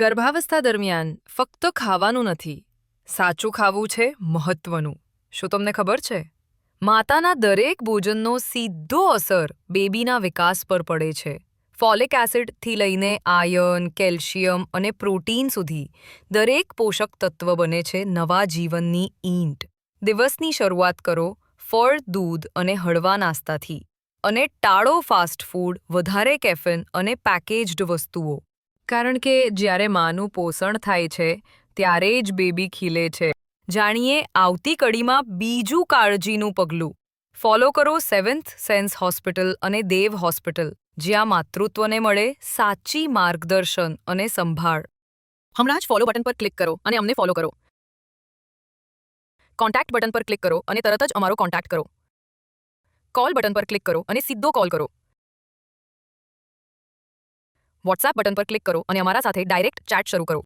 ગર્ભાવસ્થા દરમિયાન ફક્ત ખાવાનું નથી, સાચું ખાવું છે મહત્વનું. શું તમને ખબર છે? માતાના દરેક ભોજનનો સીધો અસર બેબીના વિકાસ પર પડે છે. ફોલિક એસિડથી લઈને આયર્ન કેલ્શિયમ અને પ્રોટીન સુધી દરેક પોષક તત્વ બને છે નવા જીવનની ઈંટ. દિવસની શરૂઆત કરો ફળ, દૂધ અને હળવા નાસ્તાથી. અને ટાળો ફાસ્ટ ફૂડ, વધારે કેફિન અને પેકેજ્ડ વસ્તુઓ. કારણ કે જ્યારે માનું પોષણ થાય છે, ત્યારે જ બેબી ખીલે છે. જાણીએ આવતી કડીમાં બીજું કાળજીનું પગલું. ફોલો કરો સેવન્થ સેન્સ હોસ્પિટલ અને દેવ હોસ્પિટલ, જ્યાં માતૃત્વને મળે સાચી માર્ગદર્શન અને સંભાળ. હમણાં જ ફોલો બટન પર ક્લિક કરો અને અમને ફોલો કરો. કોન્ટેક્ટ બટન પર ક્લિક કરો અને તરત જ અમારો કોન્ટેક્ટ કરો. કોલ બટન પર ક્લિક કરો અને સીધો કોલ કરો. વોટ્સએપ બટન પર ક્લિક કરો અને અમારા સાથે ડાયરેક્ટ ચેટ શરૂ કરો.